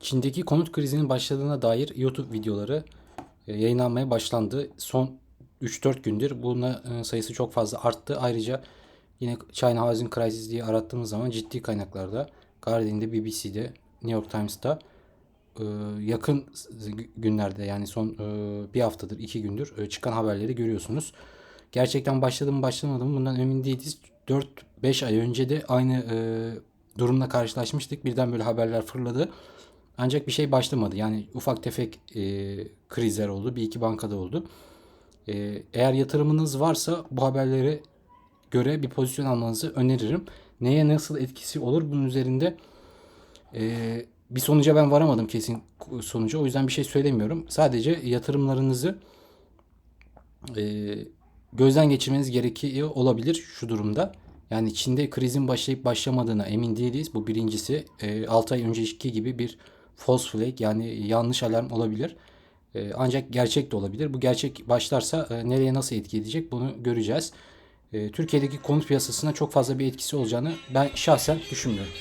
Çin'deki konut krizinin başladığına dair YouTube videoları e, yayınlanmaya başlandı. Son 3-4 gündür bunun e, sayısı çok fazla arttı. Ayrıca yine China Housing Crisis diye arattığımız zaman ciddi kaynaklarda Guardian'de, BBC'de, New York Times'ta e, yakın günlerde yani son bir haftadır, iki gündür çıkan haberleri görüyorsunuz. Gerçekten başladı mı başlamadı mı bundan emin değiliz. 4-5 ay önce de aynı durumla karşılaşmıştık. Birden böyle haberler fırladı. Ancak bir şey başlamadı. Yani ufak tefek e, krizler oldu. Bir iki bankada oldu. E, eğer yatırımınız varsa bu haberlere göre bir pozisyon almanızı öneririm. Neye nasıl etkisi olur bunun üzerinde e, bir sonuca ben varamadım kesin sonuca. O yüzden bir şey söylemiyorum. Sadece yatırımlarınızı e, gözden geçirmeniz gerekiyor olabilir şu durumda. Yani Çin'de krizin başlayıp başlamadığına emin değiliz. Bu birincisi. E, 6 ay önceki gibi bir false flag yani yanlış alarm olabilir. E, ancak gerçek de olabilir. Bu gerçek başlarsa e, nereye nasıl etki edecek bunu göreceğiz. E, Türkiye'deki konut piyasasına çok fazla bir etkisi olacağını ben şahsen düşünmüyorum.